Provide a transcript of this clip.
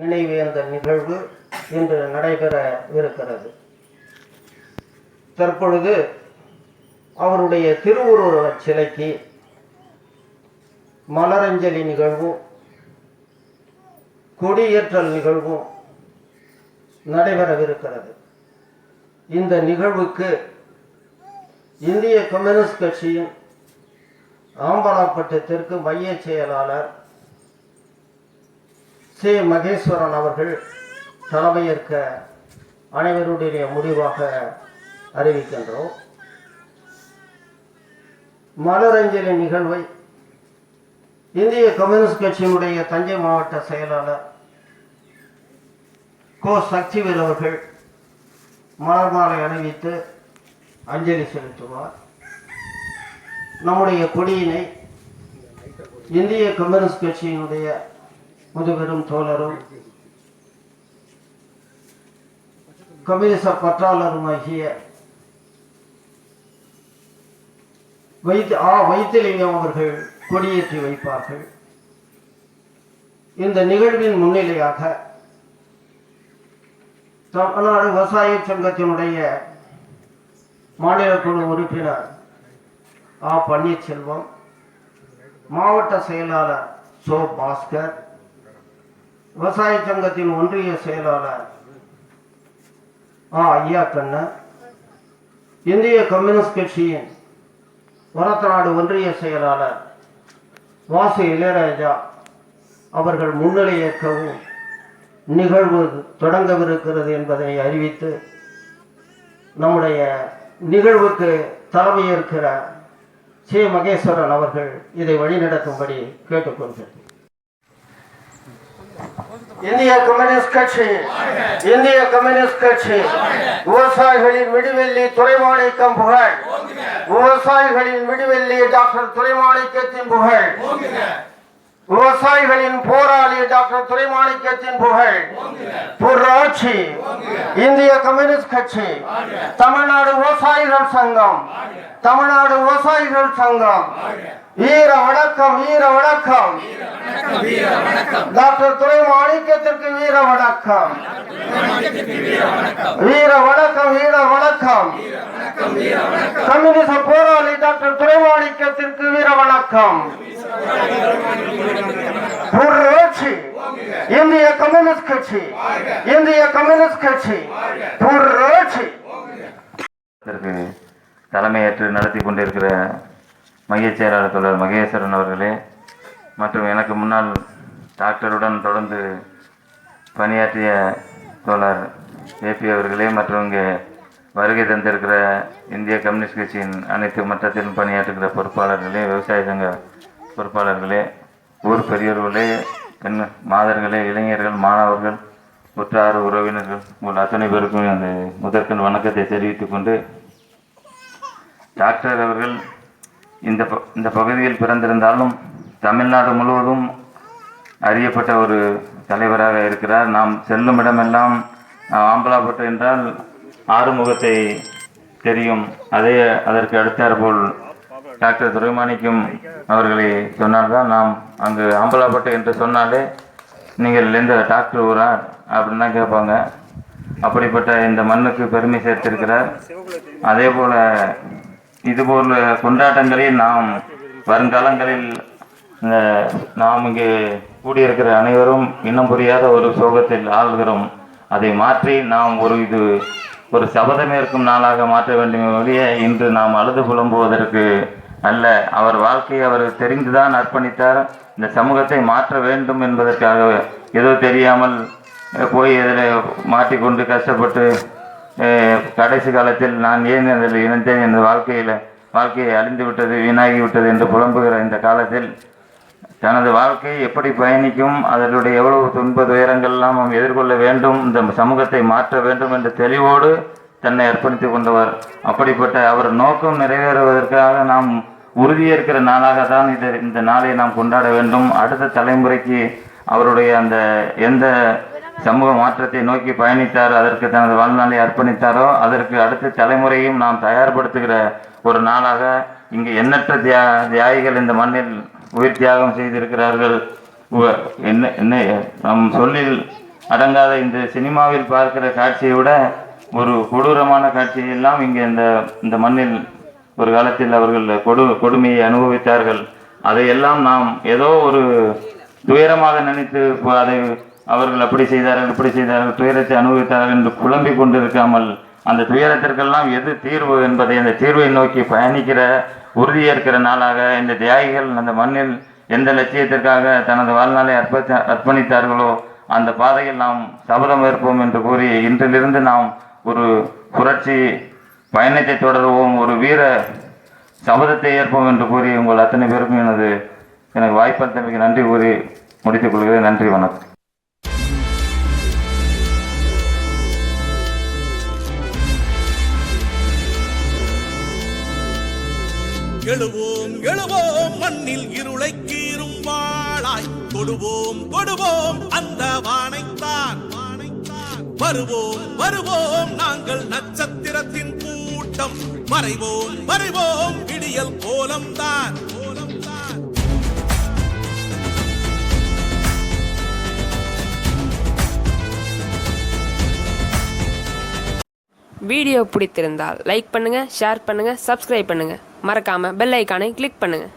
நினைவேந்த நிகழ்வு இன்று நடைபெறவிருக்கிறது. தற்பொழுது அவருடைய திருவுருவ சிலைக்கு மலரஞ்சலி நிகழ்வும் கொடியேற்றல் நிகழ்வும் நடைபெறவிருக்கிறது. இந்த நிகழ்வுக்கு இந்திய கம்யூனிஸ்ட் கட்சியின் ஆம்பலாப்பட்டு தெற்கு மைய செயலாளர் சே மகேஸ்வரன் அவர்கள் தலைமையேற்க அனைவருடைய முடிவாக அறிவிக்கின்றோம். மலரஞ்சலி நிகழ்வை இந்திய கம்யூனிஸ்ட் கட்சியினுடைய தஞ்சை மாவட்ட செயலாளர் கோ. சக்திவேல் அவர்கள் மலர் மாலை அணிவித்து அஞ்சலி செலுத்துவார். நம்முடைய கொடியினை இந்திய கம்யூனிஸ்ட் கட்சியினுடைய முதுபெரும் தோழரும் கம்யூனிச பற்றாளருமாகிய வைத்து ஆ வைத்திலிங்கம் அவர்கள் கொடியேற்றி வைப்பார்கள். இந்த நிகழ்வின் முன்னிலையாக தமிழ்நாடு விவசாய சங்கத்தினுடைய மாநில குழு உறுப்பினர் ஆ பன்னீர்செல்வம் மாவட்ட செயலாளர் சோ பாஸ்கர் விவசாய சங்கத்தின் ஒன்றிய செயலாளர் ஆ ஐயா கண்ணன். இந்திய கம்யூனிஸ்ட் கட்சியின் வரத்தநாடு ஒன்றிய செயலாளர் வாசு இளையராஜா அவர்கள் முன்னிலையேற்கவும் நிகழ்வு தொடங்கவிருக்கிறது என்பதை அறிவித்து நம்முடைய நிகழ்வுக்கு தலைமையேற்கிற சி மகேஸ்வரன் அவர்கள் இதை வழிநடத்தும்படி கேட்டுக்கொள்கிறேன். இந்திய கம்யூனிஸ்ட் கட்சி இந்திய கம்யூனிஸ்ட் கட்சி விவசாயிகளின் விடுவெள்ளி துறைமாணிக்கம் புகழ் விவசாயிகளின் விடுவெள்ளி டாக்டர் துறைமாணிக்கத்தின் புகழ் விவசாயிகளின் போராளி டாக்டர் துரைமாணிக்கத்தின் புகழ். புராட்சி இந்திய கம்யூனிஸ்ட் கட்சி. தமிழ்நாடு விவசாயிகள் சங்கம். தமிழ்நாடு விவசாயிகள் சங்கம். வீர வணக்கம் வீர வணக்கம். டாக்டர் துறைமாணிக்கத்திற்கு வீர வணக்கம். வீர வணக்கம் வீர வணக்கம். கம்யூனிச போராளி டாக்டர் துறைமாணிக்கத்திற்கு வீர வணக்கம். புரட்சி இந்திய கம்யூனிஸ்ட் கட்சி. இந்திய கம்யூனிஸ்ட் கட்சி. புரட்சி இதற்கு தலைமையேற்று நடத்தி கொண்டிருக்கிற மையச் செயலாளர் தோழர் மகேஸ்வரன் அவர்களே மற்றும் எனக்கு முன்னால் டாக்டருடன் தொடர்ந்து பணியாற்றிய தோழர் ஏபி அவர்களே மற்றும் இங்கே வருகை தந்திருக்கிற இந்திய கம்யூனிஸ்ட் கட்சியின் அனைத்து மட்டத்திலும் பணியாற்றுகிற பொறுப்பாளர்களே விவசாய சங்க பொறுப்பாளர்களே ஊர் பெரியோர்களே பெண் மாதர்களே இளைஞர்கள் மாணவர்கள் உற்றார் உறவினர்கள் உங்கள் அத்தனை பேருக்கும் அந்த முதற்கண் வணக்கத்தை தெரிவித்துக் கொண்டு டாக்டர் அவர்கள் இந்த ப- இந்த பகுதியில் பிறந்திருந்தாலும் தமிழ்நாடு முழுவதும் அறியப்பட்ட ஒரு தலைவராக இருக்கிறார். நாம் செல்லும் இடமெல்லாம் ஆம்பலாப்பட்டு என்றால் ஆறுமுகத்தை தெரியும். அதே அதற்கு அடுத்தாற்போல் டாக்டர் துரைமாணிக்கம் அவர்களை சொன்னால்தான் நாம் அங்கு அம்பலாப்பட்டு என்று சொன்னாலே நீங்கள் எந்த டாக்டர் ஊரா அப்படின்னு தான் கேட்பாங்க. அப்படிப்பட்ட இந்த மண்ணுக்கு பெருமை சேர்த்திருக்கிறார். அதே போல் இதுபோல் கொண்டாட்டங்களில் நாம் வருங்காலங்களில் இந்த நாம் இங்கே கூடியிருக்கிற அனைவரும் இன்னும் புரியாத ஒரு சோகத்தில் ஆள்கிறோம். அதை மாற்றி நாம் ஒரு இது ஒரு சபதமேற்கும் நாளாக மாற்ற வேண்டுமே ஒழிய இன்று நாம் அழுது புலம்புவதற்கு அல்ல அவர் வாழ்க்கையை அவர் தெரிந்துதான் அர்ப்பணித்தார். இந்த சமூகத்தை மாற்ற வேண்டும் என்பதற்காக ஏதோ தெரியாமல் போய் அதில் மாட்டிக்கொண்டு கஷ்டப்பட்டு கடைசி காலத்தில் நான் ஏன் அதில் இணைந்தேன் என்ற வாழ்க்கையில் வாழ்க்கையை அழிந்து விட்டது வீணாகி விட்டது என்று புலம்புகிற இந்த காலத்தில் தனது வாழ்க்கை எப்படி பயணிக்கும் அதனுடைய எவ்வளவு துன்ப துயரங்கள்லாம் நாம் எதிர்கொள்ள வேண்டும் இந்த சமூகத்தை மாற்ற வேண்டும் என்ற தெளிவோடு தன்னை அர்ப்பணித்துக் கொண்டவர். அப்படிப்பட்ட அவர் நோக்கம் நிறைவேறுவதற்காக நாம் உறுதியேற்கிற நாளாக தான் இது இந்த நாளை நாம் கொண்டாட வேண்டும். அடுத்த தலைமுறைக்கு அவருடைய அந்த எந்த சமூக மாற்றத்தை நோக்கி பயணித்தார் அதற்கு தனது வாழ்நாளை அர்ப்பணித்தாரோ அதற்கு அடுத்த தலைமுறையும் நாம் தயார்படுத்துகிற ஒரு நாளாக இங்கு எண்ணற்ற தியா தியாகிகள் இந்த மண்ணில் உயிர் தியாகம் செய்திருக்கிறார்கள். என்ன என்ன நம் சொல்லில் அடங்காத இந்த சினிமாவில் பார்க்கிற காட்சியை விட ஒரு கொடூரமான காட்சியெல்லாம் இங்கே இந்த இந்த மண்ணில் ஒரு காலத்தில் அவர்கள் கொடு கொடுமையை அனுபவித்தார்கள். அதையெல்லாம் நாம் ஏதோ ஒரு துயரமாக நினைத்து அதை அவர்கள் அப்படி செய்தார்கள் இப்படி செய்தார்கள் துயரத்தை அனுபவித்தார்கள் என்று குழம்பிக் கொண்டிருக்காமல் அந்த துயரத்திற்கெல்லாம் எது தீர்வு என்பதை அந்த தீர்வை நோக்கி பயணிக்கிற உறுதியேற்கிற நாளாக இந்த தியாகிகள் அந்த மண்ணில் எந்த லட்சியத்திற்காக தனது வாழ்நாளை அர்ப்ப அர்ப்பணித்தார்களோ அந்த பாதையில் நாம் சபதம் ஏற்போம் என்று கூறி இன்றிலிருந்து நாம் ஒரு புரட்சி பயணத்தை தொடருவோம். ஒரு வீர சபதத்தை ஏற்போம் என்று கூறி உங்கள் அத்தனை பேருக்கும் எனது எனக்கு வாய்ப்பளித்தமைக்கு நன்றி கூறி முடித்துக் கொள்கிறேன். நன்றி வணக்கம். எழுவோம் எழுவோம் மண்ணில் இருளை கீறும் வாழாய் தொடுவோம் தொடுவோம் அந்த வானைத்தான் வானைத்தான். வருவோம் வருவோம் நாங்கள் நட்சத்திரத்தில் மறைவோம் மறைவோம் விடியல் கோலம்தான். கோலம்தான் வீடியோ பிடித்திருந்தால் லைக் பண்ணுங்கள் ஷேர் பண்ணுங்கள் சப்ஸ்கிரைப் பண்ணுங்கள் மறக்காமல் பெல் ஐக்கானை கிளிக் பண்ணுங்கள்